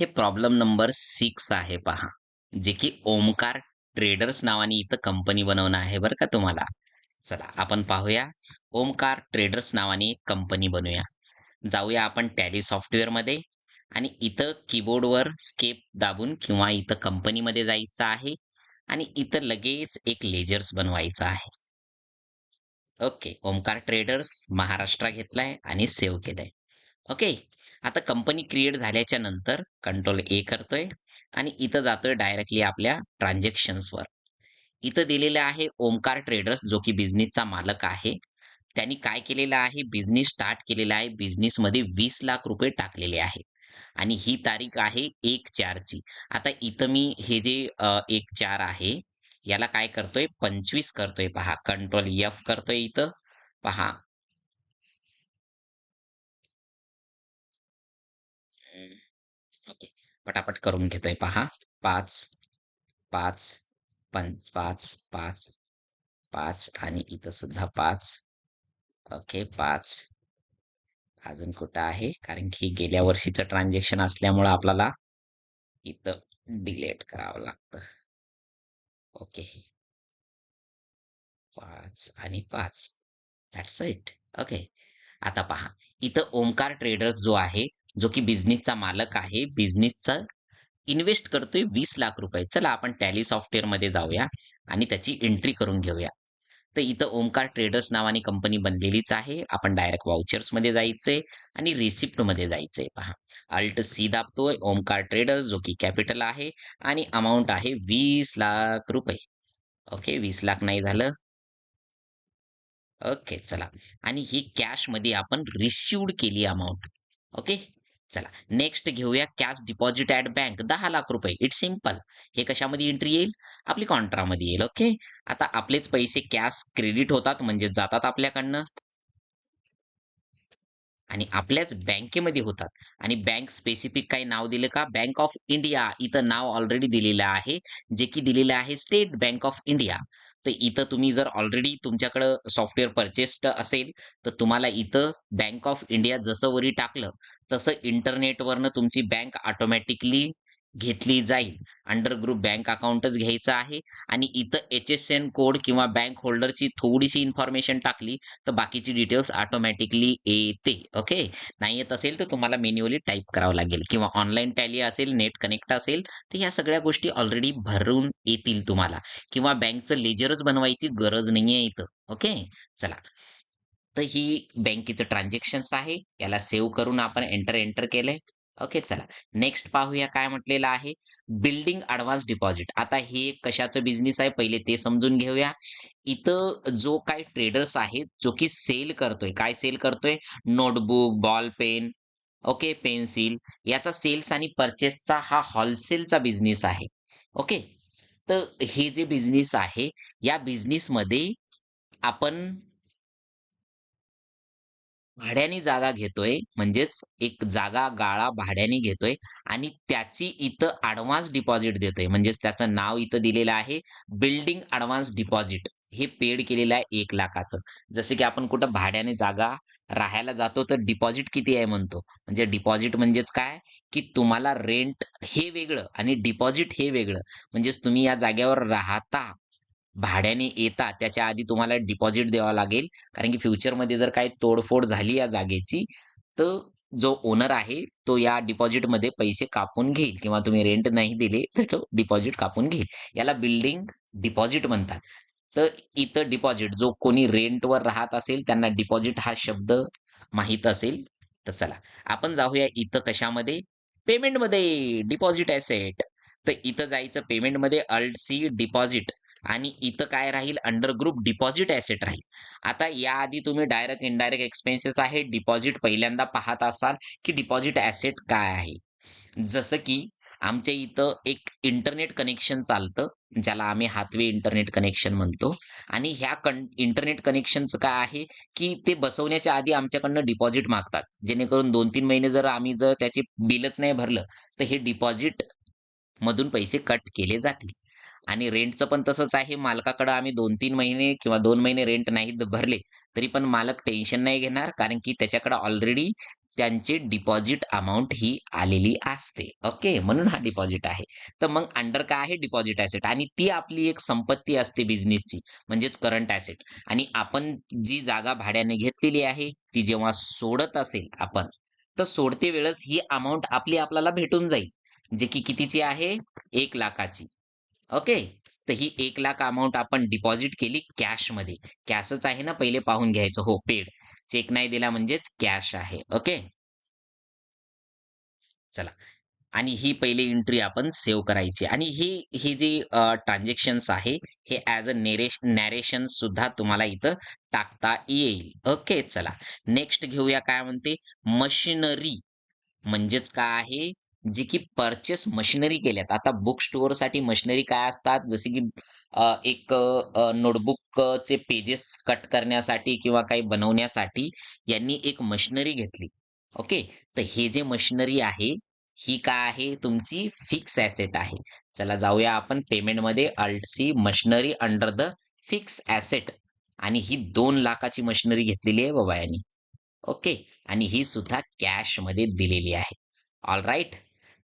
हे problem number six आहे पहा. जे की ओमकार ट्रेडर्स नावाने इथं कंपनी बनवणं आहे बरं का तुम्हाला. चला आपण पाहूया. ओमकार ट्रेडर्स नावाने एक कंपनी बनवूया. जाऊया आपण टॅली सॉफ्टवेअरमध्ये आणि इथं कीबोर्डवर स्केप दाबून किंवा इथं कंपनीमध्ये जायचं आहे आणि इथं लगेच एक लेजर्स बनवायचं आहे. ओके ओमकार ट्रेडर्स महाराष्ट्र घेतलाय आणि सेव्ह केलंय. ओके आता कंपनी क्रिएट झाल्याच्यानंतर कंट्रोल ए करतोय आणि इथं जातोय डायरेक्टली आपल्या ट्रान्झॅक्शन्सवर इथं दिलेलं आहे ओमकार ट्रेडर्स जो की बिझनेसचा मालक आहे. त्यांनी काय केलेलं आहे? बिझनेस स्टार्ट केलेला आहे. बिझनेसमध्ये वीस लाख रुपये टाकलेले आहेत आणि ही तारीख आहे एक चारची आता इथं मी हे जे एक चार आहे याला काय करतोय? पंचवीस करतोय. पहा कंट्रोल एफ करतोय इथं. पहा पटापट करून घेतोय. पहा. पाच पाच पंच पाच पाच पाच आणि इथं सुद्धा पाच. ओके पाच. अजून कुठं आहे? कारण की गेल्या वर्षीचं ट्रान्झॅक्शन असल्यामुळं आपल्याला इथं डिलीट करावं लागतं. ओके. पाच आणि पाच. That's it okay. आता पहा. इथं ओमकार ट्रेडर्स जो आहे जो की बिझनेसचा मालक आहे बिझनेसचा इन्व्हेस्ट करतोय वीस लाख रुपये. चला आपण टॅली सॉफ्टवेअरमध्ये जाऊया आणि त्याची एंट्री करून घेऊया. तर इथं ओमकार ट्रेडर्स नावाने कंपनी बनलेलीच आहे. आपण डायरेक्ट वाउचर्समध्ये जायचंय आणि रिसिप्टमध्ये जायचंय. पहा. अल्ट सी दाबतोय ओमकार ट्रेडर्स जो की कॅपिटल आहे आणि अमाऊंट आहे वीस लाख रुपये. ओके वीस लाख नाही झालं. ओके चला. आणि ही कॅशमध्ये आपण रिसिव्ड केली अमाऊंट ओके चला नेक्स्ट घेऊया कॅश डिपॉझिट ऍट बँक दहा लाख रुपये. इट्स सिंपल हे कशामध्ये एंट्री येईल? आपली कॉन्ट्रामध्ये येईल ओके आता आपलेच पैसे कॅश क्रेडिट होतात म्हणजे जातात आपल्याकडनं. आणि आपल्याच बँकेमध्ये होतात. आणि बँक स्पेसिफिक काही नाव दिलं का? बँक ऑफ इंडिया इथं नाव ऑलरेडी दिलेलं आहे. जे की दिलेलं आहे स्टेट बँक ऑफ इंडिया तर इथं तुम्ही जर ऑलरेडी तुमच्याकडं सॉफ्टवेअर परचेस्ड असेल तर तुम्हाला इथं बँक ऑफ इंडिया जसं वरी टाकलं तसं इंटरनेटवरनं तुमची बँक ऑटोमॅटिकली घेतली जाईल. अंडर ग्रुप बँक अकाउंटच घ्यायचं आहे. आणि इथं एच एस एन कोड किंवा बँक होल्डरची थोडीशी इन्फॉर्मेशन टाकली तर बाकीची डिटेल्स ऑटोमॅटिकली येते. ओके नाही येत असेल तर तुम्हाला मेन्युअली टाईप करावं लागेल. किंवा ऑनलाईन टॅली असेल नेट कनेक्ट असेल तर ह्या सगळ्या गोष्टी ऑलरेडी भरून येतील तुम्हाला. किंवा बँकचं लेजरच बनवायची गरज नाहीये इथं. ओके चला. तर ही बँकेचं ट्रान्झॅक्शन्स आहे. याला सेव्ह करून आपण एंटर एंटर केलंय. ओके चला. नेक्स्ट पाहूया काय म्हटलेलं आहे. बिल्डिंग ऍडव्हान्स डिपॉझिट आता हे कशाचं बिझनेस आहे? पहिले ते समजून घेऊया. इथं जो काही ट्रेडर्स आहेत जो की सेल करतोय. काय सेल करतोय? Notebook ball pen okay pencil याचा सेल्स आणि परचेसचा हा होलसेलचा बिझनेस आहे. ओके तर हे जे बिझनेस आहे या बिझनेसमध्ये आपण भाड्याने जागा घेतोय म्हणजेच एक जागा गाळा भाड्याने घेतोय आणि त्याची इथं ऍडव्हान्स डिपॉझिट देतोय. म्हणजेच त्याचं नाव इथं दिलेलं आहे बिल्डिंग ॲडव्हान्स डिपॉझिट हे पेड केलेलं आहे एक लाखाचं. जसे की आपण कुठं भाड्याने जागा राहायला जातो तर डिपॉझिट किती आहे म्हणतो. म्हणजे डिपॉझिट म्हणजेच काय? की तुम्हाला रेंट हे वेगळं आणि डिपॉझिट हे वेगळं. म्हणजेच तुम्ही या जागेवर राहता भाड्याने येता त्याच्या आधी तुम्हाला डिपॉझिट द्यावं लागेल. कारण की फ्युचरमध्ये जर काही तोडफोड झाली या जागेची तर जो ओनर आहे तो या डिपॉझिटमध्ये पैसे कापून घेईल. किंवा तुम्ही रेंट नाही दिले तर तो डिपॉझिट कापून घेईल. याला बिल्डिंग डिपॉझिट म्हणतात. तर इथं डिपॉझिट जो कोणी रेंटवर राहत असेल त्यांना डिपॉझिट हा शब्द माहीत असेल तर चला. आपण जाऊया इथं कशामध्ये? पेमेंटमध्ये डिपॉझिट ॲसेट तर इथं जायचं पेमेंटमध्ये अल्ट सी डिपॉझिट आणि इथं काय राहील? अंडर ग्रुप डिपॉझिट ॲसेट राहील. आता याआधी तुम्ही डायरेक्ट इनडायरेक्ट एक्सपेन्सेस आहे. डिपॉझिट पहिल्यांदा पाहत असाल की डिपॉझिट ॲसेट काय आहे. जसं की आमच्या इथं एक इंटरनेट कनेक्शन चालतं ज्याला आम्ही हातवे इंटरनेट कनेक्शन म्हणतो. आणि ह्या कन इंटरनेट कनेक्शनचं काय आहे की ते बसवण्याच्या आधी आमच्याकडनं डिपॉझिट मागतात. जेणेकरून दोन तीन महिने जर आम्ही जर त्याचे बिलच नाही भरलं तर हे डिपॉझिट मधून पैसे कट केले जातील. आणि रेंटचं पण तसंच आहे. मालकाकडं आम्ही दोन तीन महिने किंवा दोन महिने रेंट नाही भरले तरी पण मालक टेन्शन नाही घेणार. कारण की त्याच्याकडे ऑलरेडी त्यांचे डिपॉझिट अमाऊंट ही आलेली असते. ओके म्हणून हा डिपॉझिट आहे. तर मग अंडर काय आहे? डिपॉझिट ॲसेट आणि ती आपली एक संपत्ती असते बिझनेसची म्हणजेच करंट ॲसेट आणि आपण जी जागा भाड्याने घेतलेली आहे ती जेव्हा सोडत असेल आपण तर सोडते वेळेस ही अमाऊंट आपली आपल्याला भेटून जाईल. जे की कितीची आहे? एक लाखाची. ओके तर ही एक लाख अमाऊंट आपण डिपॉझिट केली कॅशमध्ये कॅशच आहे ना पहिले पाहून घ्यायचं. हो पेड चेक नाही दिला म्हणजेच कॅश आहे. ओके चला. आणि ही पहिली एंट्री आपण सेव्ह करायची. आणि ही ही जी ट्रान्झॅक्शन्स आहे हे ॲज अ नेरेश नॅरेशन सुद्धा तुम्हाला इथं टाकता येईल. ओके चला. नेक्स्ट घेऊया काय म्हणते? मशिनरी म्हणजेच काय आहे? जी की परचेस मशिनरी केल्यात. आता बुक स्टोअरसाठी मशिनरी काय असतात? जसे की एक नोटबुकचे पेजेस कट करण्यासाठी किंवा काही बनवण्यासाठी यांनी एक मशिनरी घेतली. ओके तर हे जे मशिनरी आहे ही काय आहे? तुमची फिक्स ॲसेट आहे. चला जाऊया आपण पेमेंटमध्ये alt C machinery under the fix asset आणि ही दोन लाखाची मशिनरी घेतलेली आहे बाबा यांनी. ओके आणि ही सुद्धा कॅशमध्ये दिलेली आहे. ऑल राईट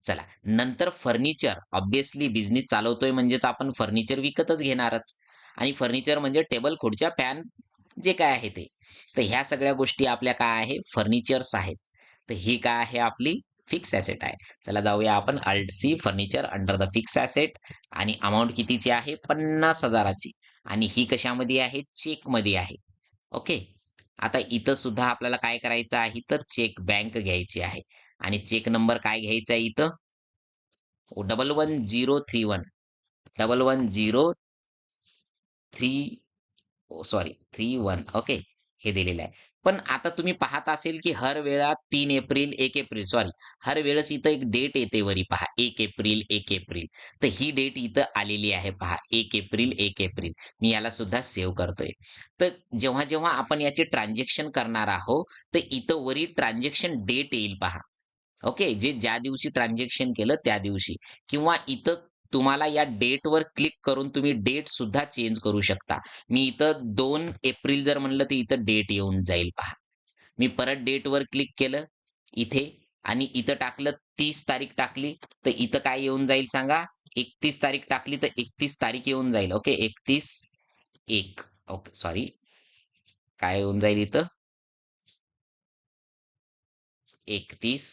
चला नंतर फर्निचर ऑब्विसली बिझनेस चालवतोय म्हणजेच आपण फर्निचर विकतच घेणारच. आणि फर्निचर म्हणजे टेबल खुर्च्या फॅन जे काय आहे ते. तर ह्या सगळ्या गोष्टी आपल्या काय आहे? फर्निचर्स आहेत. तर ही काय आहे आपली? फिक्स ॲसेट आहे. चला जाऊया आपण alt C furniture under the fix asset आणि अमाऊंट कितीची आहे? पन्नास हजाराची. आणि ही कशामध्ये आहे? चेकमध्ये आहे. ओके आता इथं सुद्धा आपल्याला काय करायचं आहे? तर चेक बँक घ्यायची आहे. आणि चेक नंबर काय घ्यायचा आहे इथं? Double one zero three one double one zero three sorry three one okay हे दिलेलं आहे. पण आता तुम्ही पाहत असेल की हर वेळा तीन एप्रिल एक एप्रिल सॉरी हर वेळेस इथं एक डेट येते वरी पहा. एक एप्रिल एक एप्रिल. तर ही डेट इथं आलेली आहे पहा. एक एप्रिल एक एप्रिल. मी याला सुद्धा सेव्ह करतोय. तर जेव्हा जेव्हा आपण याचे ट्रान्झॅक्शन करणार आहोत तर इथं वरी ट्रान्झॅक्शन डेट येईल पहा. ओके जे ज्या दिवशी ट्रान्झॅक्शन केलं त्या दिवशी. किंवा इथं तुम्हाला या डेटवर क्लिक करून तुम्ही डेट सुद्धा चेंज करू शकता. मी इथं दोन एप्रिल जर म्हणलं तर इथं डेट येऊन जाईल पहा. मी परत डेटवर क्लिक केलं इथे आणि इथं टाकलं तीस तारीख टाकली तर इथं काय येऊन जाईल सांगा? एकतीस तारीख टाकली तर एकतीस तारीख येऊन जाईल. ओके एकतीस एक. ओके सॉरी काय येऊन जाईल इथं? एकतीस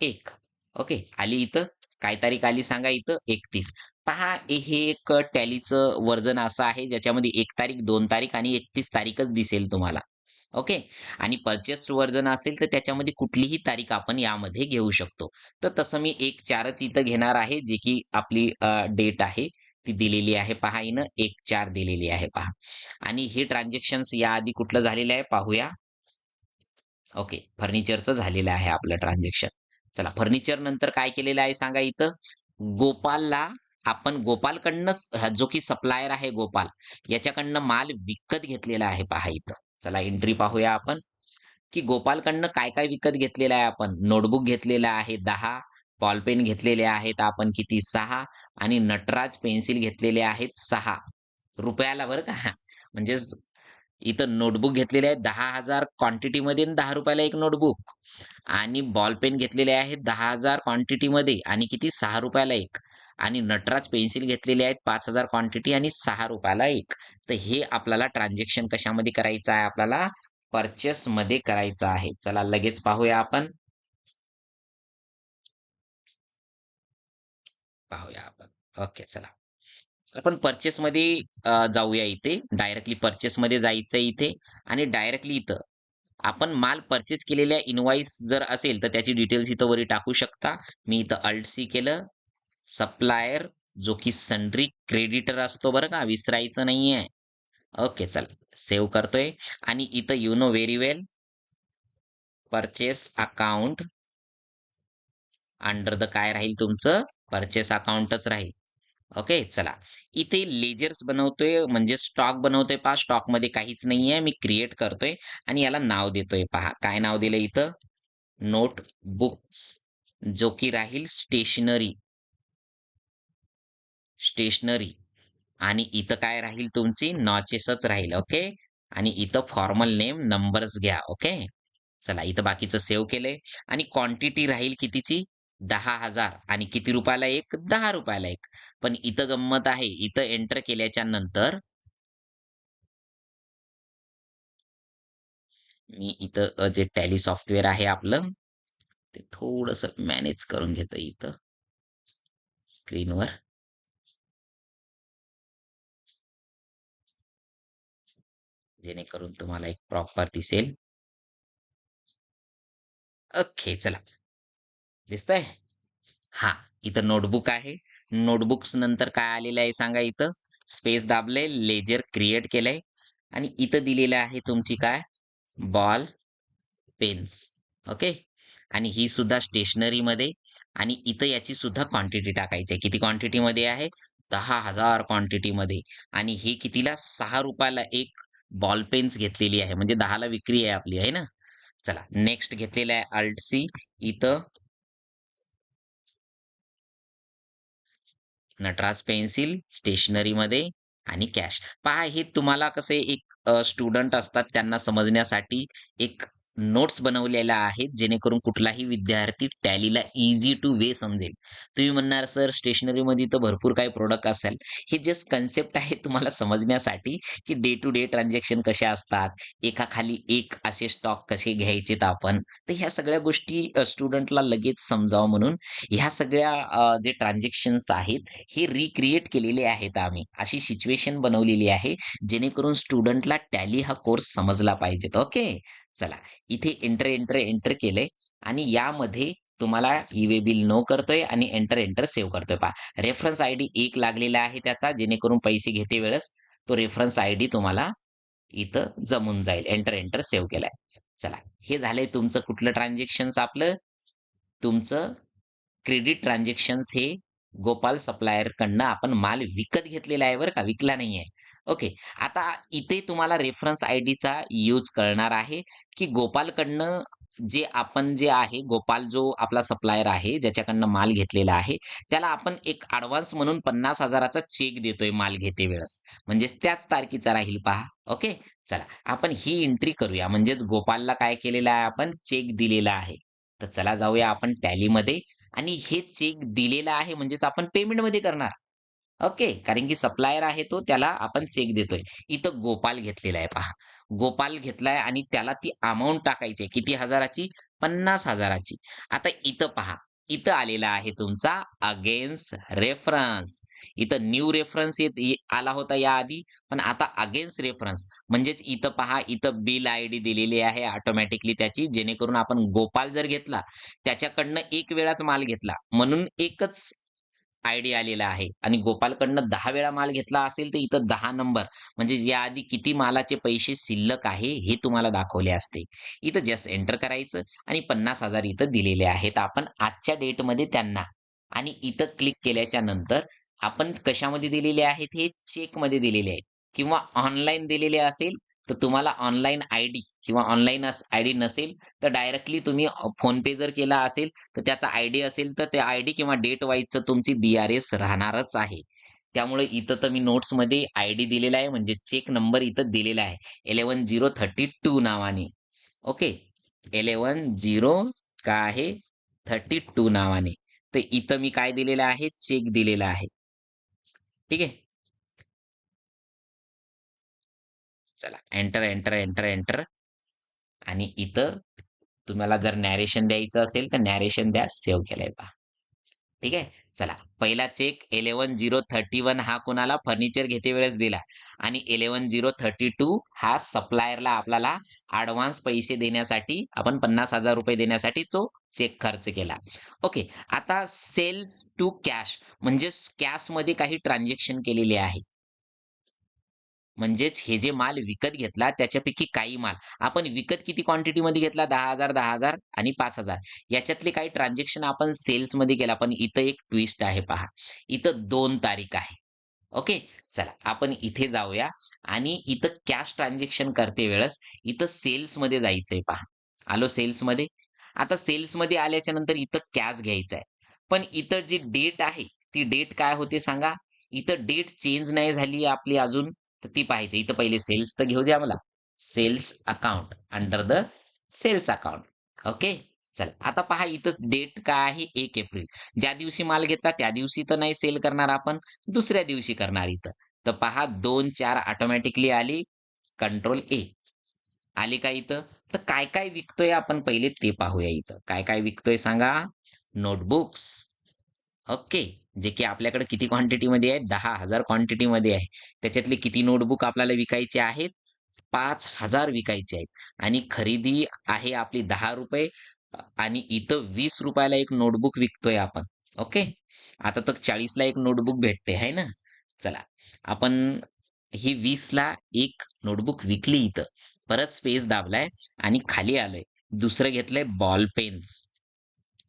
एक. ओके आली इथं. काय तारीख आली सांगा इथं. एकतीस. पहा हे एक टॅलीचं वर्जन असं आहे ज्याच्यामध्ये एक तारीख दोन तारीख आणि एकतीस तारीखच दिसेल तुम्हाला. ओके? आणि परचेस वर्जन असेल तर त्याच्यामध्ये कुठलीही तारीख आपण यामध्ये घेऊ शकतो. तर तसं मी एक चारच इथं घेणार आहे जे की आपली डेट आहे. ती दिलेली आहे. पहा इन एक चार दिलेली आहे पहा. आणि हे ट्रान्झॅक्शन्स याआधी कुठलं झालेलं आहे? पाहूया. ओके फर्निचरचं झालेलं आहे आपलं ट्रान्झॅक्शन चला फर्निचर नंतर काय केलेलं आहे सांगा इथं? गोपालला आपण गोपालकडनं जो की सप्लायर आहे गोपाल याच्याकडनं माल विकत घेतलेला आहे पहा इथं. चला एंट्री पाहूया आपण. की गोपालकडनं काय काय विकत घेतलेलं आहे आपण? नोटबुक घेतलेलं आहे दहा बॉलपेन घेतलेले आहेत आपण किती? सहा आणि नटराज पेन्सिल घेतलेले आहेत सहा. रुपयाला बरं का? म्हणजेच इथं नोटबुक घेतलेले आहेत. दहा हजार क्वांटिटीमध्ये दहा रुपयाला एक नोटबुक आणि बॉल पेन घेतलेले आहेत दहा हजार क्वांटिटीमध्ये आणि किती? सहा रुपयाला एक. आणि नटराज पेन्सिल घेतलेले आहेत पाच हजार क्वांटिटी आणि सहा रुपयाला एक. तर हे आपल्याला ट्रान्झॅक्शन कशामध्ये करायचं आहे? आपल्याला परचेसमध्ये करायचं आहे. चला लगेच पाहूया आपण. पाहूया आपण. ओके चला. आपण परचेसमध्ये जाऊया इथे. डायरेक्टली परचेसमध्ये जायचं इथे आणि डायरेक्टली इथं. आपण माल परचेस केलेल्या इनवाईस जर असेल तर त्याची डिटेल्स इथं वरी टाकू शकता. मी इथं अल्ट सी केलं. सप्लायर जो की सन्ड्री क्रेडिटर असतो बरं का विसरायचं नाहीये. ओके चल. सेव्ह करतोय. आणि इथं you know very well purchase account under the काय राहील तुमचं? परचेस अकाउंटच राहील. ओके? चला. इथे लेजर्स बनवतोय म्हणजे स्टॉक बनवतोय पहा. स्टॉकमध्ये काहीच नाहीये. मी क्रिएट करतोय आणि याला नाव देतोय पहा. काय नाव दिलं इथं? नोट बुक्स जो की राहील स्टेशनरी स्टेशनरी आणि इथं काय राहील तुमची? नॉचेसच राहील. ओके? आणि इथं फॉर्मल नेम नंबर्स घ्या. ओके? चला इथं बाकीचं सेव्ह केलंय. आणि क्वांटिटी राहील कितीची? दहा हजार आणि किती रुपयाला एक? दहा रुपयाला एक. पण इथं गंमत आहे. इथं एंटर केल्याच्यानंतर मी इथं जे टॅली सॉफ्टवेअर आहे आपलं ते थोडस मॅनेज करून घेतो इथं. स्क्रीनवर जेणेकरून तुम्हाला एक प्रॉपर दिसेल. ओके चला. दिसतंय? हा इथं नोटबुक आहे. नोटबुक्स नंतर काय आलेलं आहे सांगा इथं? स्पेस दाबले लेजर क्रिएट केलंय. आणि इथं दिलेलं आहे तुमची काय? बॉल पेन्स ओके आणि ही सुद्धा स्टेशनरी मध्ये. आणि इथं याची सुद्धा क्वांटिटी टाकायची आहे. किती क्वांटिटी मध्ये आहे? दहा हजार क्वांटिटीमध्ये आणि हे कितीला? सहा रुपयाला एक बॉल पेन्स घेतलेली आहे. म्हणजे दहाला विक्री आहे आपली आहे ना? चला नेक्स्ट घेतलेलं आहे अल्ट सी इथं नटराज पेन्सिल स्टेशनरीमध्ये आणि कॅश. पहा हे तुम्हाला कसे एक स्टुडंट असतात त्यांना समजण्यासाठी एक नोट्स बनवलेल्या आहेत जेणेकरून कुठलाही विद्यार्थी टॅलीला इझी टू वे समजेल. तुम्ही म्हणणार सर स्टेशनरीमध्ये तर भरपूर काही प्रोडक्ट असेल. हे जस्ट कन्सेप्ट आहे तुम्हाला समजण्यासाठी की डे टू डे ट्रान्झॅक्शन कशा असतात एका खाली एक असे स्टॉक कसे घ्यायचेत आपण. तर ह्या सगळ्या गोष्टी स्टुडंटला लगेच समजावं म्हणून ह्या सगळ्या जे ट्रान्झॅक्शन्स आहेत हे रिक्रिएट केलेले आहेत आम्ही. अशी सिच्युएशन बनवलेली आहे जेणेकरून स्टुडंटला टॅली हा कोर्स समजला पाहिजेत. ओके चला इथे एंटर एंटर एंटर केलंय आणि यामध्ये तुम्हाला ई वे बिल नो करतोय आणि एंटर एंटर सेव्ह करतोय. पहा रेफरन्स आय डी एक लागलेला आहे त्याचा जेणेकरून पैसे घेते वेळेस तो रेफरन्स आय डी तुम्हाला इथं जमून जाईल. एंटर एंटर सेव्ह केलाय. चला हे झालंय तुमचं कुठलं ट्रान्झॅक्शन्स आपलं? तुमचं क्रेडिट ट्रान्झॅक्शन्स हे गोपाल सप्लायर कडनं आपण माल विकत घेतलेला आहे बरं का? विकला नाहीये. ओके. आता इथे तुम्हाला रेफरन्स आय डीचा यूज करणार आहे की गोपालकडनं जे आपण जे आहे गोपाल जो आपला सप्लायर आहे ज्याच्याकडनं माल घेतलेला आहे त्याला आपण एक ॲडव्हान्स म्हणून पन्नास हजाराचा चेक देतोय माल घेते वेळेस. म्हणजेच त्याच तारखेचा राहील पहा. ओके? चला आपण ही एंट्री करूया. म्हणजेच गोपालला काय केलेलं आहे आपण? चेक दिलेला आहे. तर चला जाऊया आपण टॅलीमध्ये आणि हे चेक दिलेला आहे म्हणजेच आपण पेमेंटमध्ये करणार. ओके. कारण की सप्लायर आहे तो त्याला आपण चेक देतोय. इथं गोपाल घेतलेला आहे पहा. गोपाल घेतलाय आणि त्याला ती अमाऊंट टाकायची आहे. किती हजाराची? पन्नास हजाराची. आता इथं पहा. इथं आलेला आहे तुमचा अगेन्स्ट रेफरन्स इथं न्यू रेफरन्स येत आला होता याआधी पण आता अगेन्स्ट रेफरन्स म्हणजेच इथं पहा इथं बिल आय डी दिलेली आहे ऑटोमॅटिकली त्याची जेणेकरून आपण गोपाल जर घेतला त्याच्याकडनं एक वेळाच माल घेतला. म्हणून एकच आयडिया आलेला आहे. आणि गोपालकडनं दहा वेळा माल घेतला असेल तर इथं दहा नंबर. म्हणजे याआधी किती मालाचे पैसे शिल्लक आहे हे तुम्हाला दाखवले असते. इथं जस्ट एंटर करायचं आणि पन्नास हजार इथं दिलेले आहेत. आपण आजच्या डेटमध्ये त्यांना आणि इथं क्लिक केल्याच्यानंतर आपण कशामध्ये दिलेले आहेत? हे चेकमध्ये दिलेले आहेत. किंवा ऑनलाईन दिलेले असेल तर तुम्हाला ऑनलाईन आय डी किंवा ऑनलाईन आय डी नसेल तर डायरेक्टली तुम्ही फोनपे जर केला असेल तर त्याचा आय डी असेल तर त्या आय डी किंवा डेट वाईजचं तुमची बी आर एस राहणारच आहे. त्यामुळे इथं तर मी नोट्समध्ये आय डी दिलेला आहे म्हणजे चेक नंबर इथं दिलेला आहे. इलेवन झिरो थर्टी टू नावाने. ओके इलेवन झिरो काय आहे? थर्टी टू नावाने. तर इथं मी काय दिलेलं आहे? चेक दिलेला आहे. ठीक आहे? चला एंटर एंटर एंटर एंटर आणि इथं तुम्हाला जर नॅरेशन द्यायचं असेल तर नॅरेशन द्या सेव्ह केलंय पहा. ठीक आहे? चला पहिला cheque eleven zero thirty one हा कोणाला फर्निचर घेते वेळेस दिला. आणि इलेवन झिरो थर्टी टू हा सप्लायरला आपल्याला ॲडव्हान्स पैसे देण्यासाठी आपण पन्नास हजार रुपये देण्यासाठी तो चेक खर्च केला. ओके आता सेल्स टू कॅश म्हणजे कॅशमध्ये काही ट्रान्झॅक्शन केलेले आहे. म्हणजेच हे जे माल विकत घेतला त्याच्यापैकी काही माल. आपण विकत किती क्वांटिटीमध्ये घेतला? दहा हजार दहा हजार आणि पाच हजार. याच्यातले काही ट्रान्झॅक्शन आपण सेल्समध्ये केला. पण इथं एक ट्विस्ट आहे पहा. इथं दोन तारीख आहे. ओके? चला आपण इथे जाऊया. आणि इथं कॅश ट्रान्झॅक्शन करते वेळेस इथं सेल्समध्ये जायचंय पहा. आलो सेल्समध्ये आता सेल्समध्ये आल्याच्यानंतर इथं कॅश घ्यायचं आहे पण इथं जी डेट आहे ती डेट काय होते सांगा? इथं डेट चेंज नाही झाली आपली अजून. तर ती पाहिजे इथं पहिले सेल्स तर घेऊ द्या मला sales account under the sales account okay चल. आता पहा इथं डेट काय आहे? एक एप्रिल. ज्या दिवशी माल घेतला त्या दिवशी तर नाही सेल करणार आपण. दुसऱ्या दिवशी करणार इथं. तर पहा दोन चार ऑटोमॅटिकली आली. कंट्रोल ए आली का इथं? तर काय काय विकतोय आपण पहिले ते पाहूया इथं. काय काय विकतोय सांगा? नोटबुक्स ओके जे की आपल्याकडे किती क्वांटिटीमध्ये आहे? दहा हजार क्वांटिटीमध्ये आहे. त्याच्यातले किती नोटबुक आपल्याला विकायचे आहेत? पाच हजार विकायचे आहेत. आणि खरेदी आहे आपली दहा रुपये आणि इथं वीस रुपयाला एक नोटबुक विकतोय आपण. ओके आता तर चाळीसला एक नोटबुक भेटते आहे ना? चला. आपण ही वीसला एक नोटबुक विकली इथं. परत स्पेस दाबलाय आणि खाली आलोय. दुसरं घेतलंय बॉल पेन्स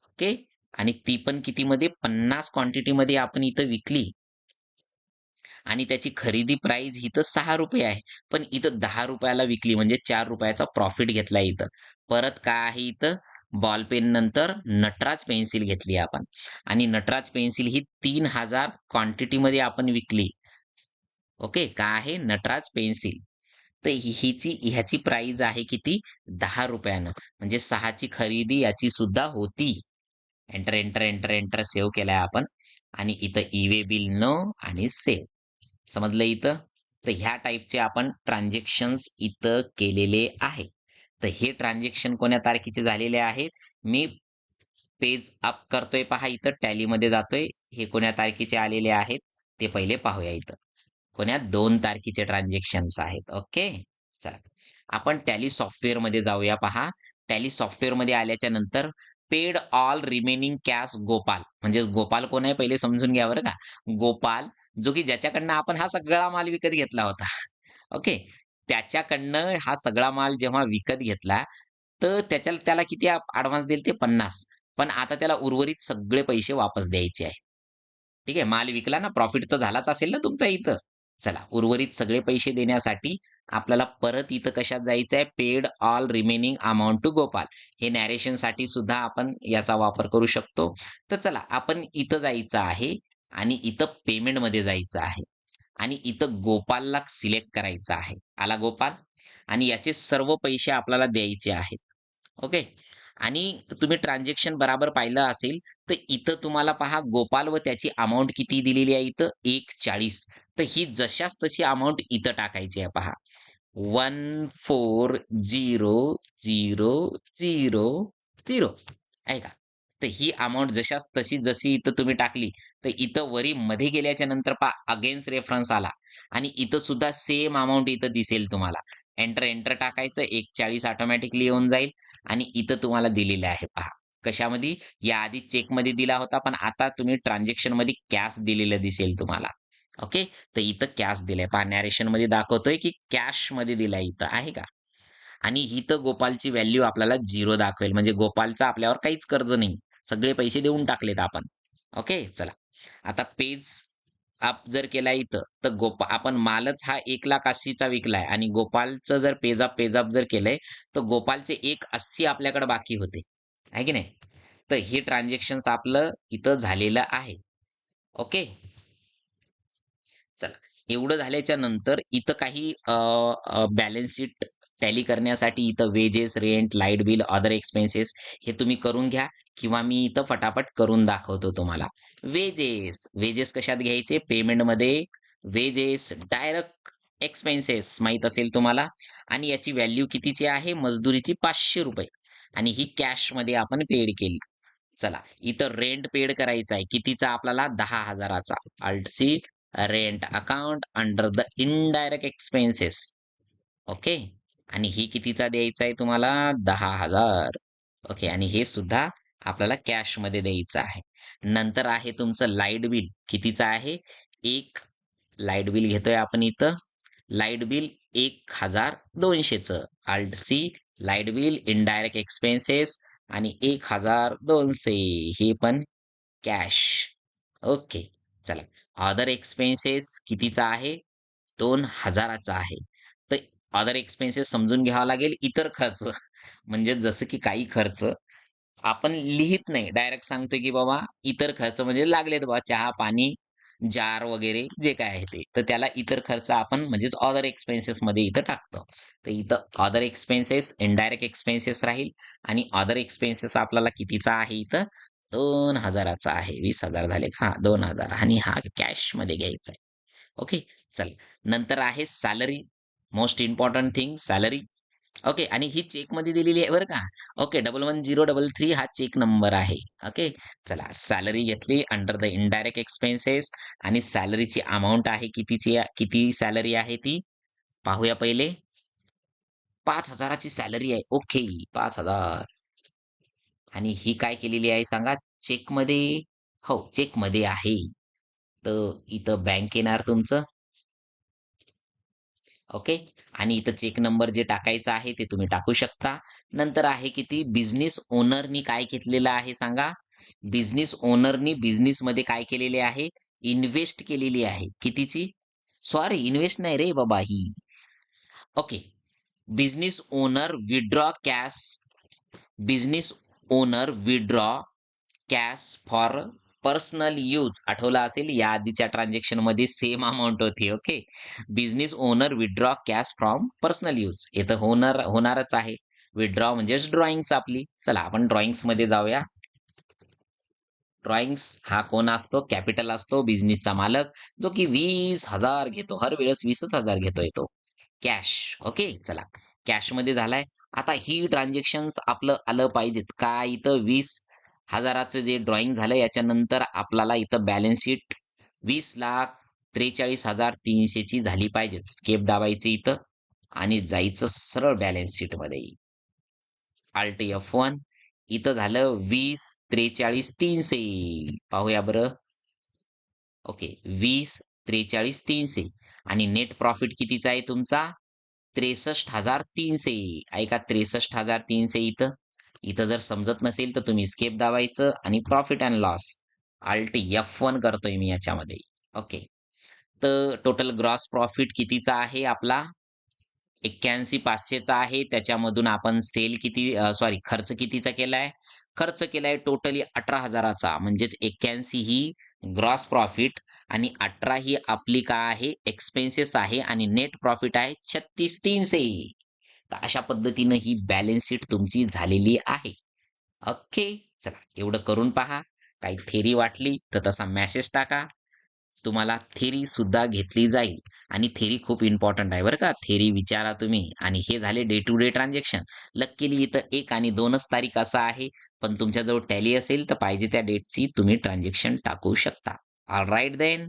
ओके आणि ती पण कितीमध्ये? पन्नास क्वांटिटीमध्ये आपण इथं विकली. आणि त्याची खरेदी प्राइस इथं सहा रुपये आहे. पण इथं दहा रुपयाला विकली म्हणजे चार रुपयाचा प्रॉफिट घेतला इथं. परत काय आहे इथं? बॉल पेन नंतर नटराज पेन्सिल घेतली आपण. आणि नटराज पेन्सिल ही तीन हजार क्वांटिटीमध्ये आपण विकली. ओके? काय आहे? नटराज पेन्सिल तर हिची ह्याची प्राइस आहे किती? दहा रुपयानं. म्हणजे सहाची खरेदी याची सुद्धा होती. Enter enter enter enter save केलाय आपण. आणि इथं ईवे बिल न आणि सेव्ह समजलं इथं? तर ह्या टाईपचे आपण ट्रान्झॅक्शन्स इथं केलेले आहे. तर हे ट्रान्झॅक्शन कोण्या तारखेचे झालेले आहेत? मी पेज अप करतोय पहा इथं टॅलीमध्ये जातोय. हे कोण्या तारखेचे आलेले आहेत? ते पहिले पाहूया इथं. कोण्या दोन तारखेचे ट्रान्झॅक्शन्स आहेत? ओके? चला. आपण टॅली सॉफ्टवेअरमध्ये जाऊया पहा. टॅली सॉफ्टवेअरमध्ये आल्याच्यानंतर paid all remaining cash Gopal म्हणजे गोपाल कोण आहे पहिले समजून घ्या बरं का. गोपाल जो की ज्याच्याकडनं आपण हा सगळा माल विकत घेतला होता. ओके त्याच्याकडनं हा सगळा माल जेव्हा विकत घेतला तर त्याच्याला त्याला किती ॲडव्हान्स देईल ते पन्नास. पण आता त्याला उर्वरित सगळे पैसे वापस द्यायचे आहे. ठीक आहे? माल विकला ना प्रॉफिट तर झालाच असेल ना तुमचा इथं. चला उर्वरित सगळे पैसे देण्यासाठी आपल्याला परत इथं कशात जायचं आहे paid all remaining amount to Gopal हे नॅरेशनसाठी सुद्धा आपण याचा वापर करू शकतो. तर चला आपण इथं जायचं आहे आणि इथं पेमेंटमध्ये जायचं आहे. आणि इथं गोपालला सिलेक्ट करायचं आहे. आला गोपाल आणि याचे सर्व पैसे आपल्याला द्यायचे आहेत. ओके आणि तुम्ही ट्रान्झॅक्शन बराबर पाहिलं असेल तर इथं तुम्हाला पहा गोपाल व त्याची अमाऊंट किती दिलेली आहे इथं? एक चाळीस. तर ही जशाच तशी अमाऊंट इथं टाकायची आहे पहा. One four zero zero zero zero आहे का? तर ही अमाऊंट जशाच तशी जशी इथं तुम्ही टाकली तर इथं वरी मध्ये गेल्याच्यानंतर पहा अगेन्स्ट रेफरन्स आला. आणि इथं सुद्धा सेम अमाऊंट इथं दिसेल तुम्हाला. एंटर एंटर टाकायचं एक चाळीस ऑटोमॅटिकली येऊन जाईल. आणि इथं तुम्हाला दिलेलं आहे पहा. कशामध्ये? या आधी चेकमध्ये दिला होता पण आता तुम्ही ट्रान्झॅक्शनमध्ये कॅश दिलेलं दिसेल तुम्हाला. ओके? तर इथं कॅश दिलाय. पहा नॅरेशनमध्ये दाखवतोय की कॅशमध्ये दिलाय इथं. आहे का? आणि इथं गोपालची व्हॅल्यू आपल्याला झिरो दाखवेल. म्हणजे गोपालचा आपल्यावर काहीच कर्ज नाही. सगळे पैसे देऊन टाकलेत आपण. ओके? चला. आता पेज अप जर केला इथं तर गोपा आपण मालच हा एक लाख अस्सीचा विकलाय. आणि गोपालचं जर पेज पेजअप जर केलंय तर गोपालचे एक अस्सी आपल्याकडे बाकी होते. आहे की नाही? तर हे ट्रान्झॅक्शन आपलं इथं झालेलं आहे. ओके? चला. एवढं झाल्याच्यानंतर इथं काही बॅलन्स शीट टॅली करण्यासाठी इथं wages rent light bill other expenses हे तुम्ही करून घ्या किंवा मी इथं फटाफट करून दाखवतो तुम्हाला. वेजेस वेजेस कशात घ्यायचे? पेमेंटमध्ये वेजेस डायरेक्ट एक्सपेन्सेस माहीत असेल तुम्हाला. आणि याची व्हॅल्यू कितीची आहे? मजदुरीची पाचशे रुपये. आणि ही कॅशमध्ये आपण पेड केली. चला. इथं रेंट पेड करायचा आहे. कितीचा आपल्याला? दहा हजाराचा. Alt C rent account under the indirect expenses okay आणि ही कितीचा द्यायचा आहे तुम्हाला? दहा हजार. ओके आणि हे सुद्धा आपल्याला कॅशमध्ये द्यायचं आहे. नंतर आहे तुमचं लाइट बिल कितीचं आहे? एक लाइट बिल घेतोय आपण इथं. लाइट बिल एक हजार दोनशेचं. Alt C light bill indirect expenses आणि एक हजार दोनशे. हे पण कॅश ओके चला. अदर एक्सपेन्सेस कितीचा आहे? दोन हजाराचा आहे. तर अदर एक्सपेन्सेस समजून घ्यावा लागेल इतर खर्च. म्हणजे जसं की काही खर्च आपण लिहित नाही. डायरेक्ट सांगतो की बाबा इतर खर्च म्हणजे लागलेत बाबा. चहा पाणी जार वगैरे जे काय आहे ते. तर त्याला इतर खर्च आपण म्हणजेच अदर एक्सपेन्सेस मध्ये इथं टाकतो. तर इथं अदर एक्सपेन्सेस इनडायरेक्ट एक्सपेन्सेस राहील आणि अदर एक्सपेन्सेस आपल्याला कितीचा आहे इथं? दोन हजाराचा आहे. वीस हजार झाले हा दोन हजार. आणि हा कॅशमध्ये घ्यायचा आहे. ओके चल. नंतर आहे salary most important thing salary okay आणि ही चेकमध्ये दिलेली आहे बरं का? Okay double one zero double three हा चेक नंबर आहे. ओके चला. सॅलरी घेतली अंडर द इनडायरेक्ट एक्सपेन्सेस आणि सॅलरीची अमाऊंट आहे कितीची किती सॅलरी आहे ती? पाहूया पहिले. पाच हजाराची सॅलरी आहे. ओके पाच हजार. आणि ही काय केलेली आहे सांगा? चेकमध्ये हो चेकमध्ये आहे. तर इथं बँक येणार तुमचं. ओके? आणि इथं चेक नंबर जे टाकायचा आहे ते तुम्ही टाकू शकता. नंतर आहे किती बिझनेस ओनरनी काय घेतलेलं आहे सांगा? बिझनेस ओनरनी बिझनेसमध्ये काय केलेले आहे? इन्व्हेस्ट केलेली आहे. कितीची? सॉरी इन्व्हेस्ट नाही रे बाबा ही. Okay. Business owner withdraw cash business owner withdraw cash for personal use आठवला असेल? या आधीच्या ट्रान्झॅक्शनमध्ये सेम अमाऊंट होती okay business owner withdraw cash from personal use इथं होणार होणारच आहे. विड्रॉ म्हणजेच ड्रॉइंग्स आपली. चला आपण ड्रॉइंग्समध्ये जाऊया. ड्रॉइंग्स हा कोण असतो? कॅपिटल असतो बिझनेसचा मालक जो की वीस हजार घेतो. हर वेळेस वीसच हजार घेतो येतो कॅश ओके चला. कॅशमध्ये झालाय. आता ही ट्रान्झॅक्शन आपलं आलं पाहिजेत. का इथं वीस हजाराचं जे ड्रॉइंग झालं याच्यानंतर आपल्याला इथं बॅलन्स शीट वीस लाख त्रेचाळीस हजार तीनशेची झाली पाहिजे. स्केप दाबायचं इथं आणि जायचं सरळ बॅलन्स शीटमध्ये आल्ट एफ वन इथं झालं वीस त्रेचाळीस तीनशे. पाहूया बरं. ओके वीस त्रेचाळीस तीनशे. आणि नेट प्रॉफिट कितीचा आहे तुमचा? त्रेसष्ट हजार तीनशे. ऐका त्रेसष्ट हजार तीनशे इथं. इथं जर समजत नसेल तर तुम्ही स्केप दाबायचं आणि profit and loss alt F one करतोय मी याच्यामध्ये. ओके तर टोटल ग्रॉस प्रॉफिट कितीचा आहे आपला? एक्क्याऐंशी पाचशेचा आहे. त्याच्यामधून आपण सेल किती सॉरी खर्च कितीचा केला आहे खर्च केलाय टोटली अठरा हजाराचा. म्हणजेच एक्क्याऐंशी ही ग्रॉस प्रॉफिट आणि अठरा ही आपली काय आहे? एक्सपेन्सेस आहे आणि नेट प्रॉफिट आहे छत्तीस तीनशे. तर अशा पद्धतीनं ही बॅलन्स शीट तुमची झालेली आहे. ओके चला एवढं करून पहा. काही थेरी वाटली तर तसा मेसेज टाका. तुम्हाला थेरी सुद्धा घेतली जाईल. आणि थेरी खूप इम्पॉर्टंट आहे बरं का. थेरी विचारा तुम्ही. आणि हे झाले day to day transaction luckily इथं एक आणि दोनच तारीख असं आहे. पण तुमच्याजवळ टॅली असेल तर पाहिजे त्या डेटची तुम्ही ट्रान्झॅक्शन टाकू शकता. All right then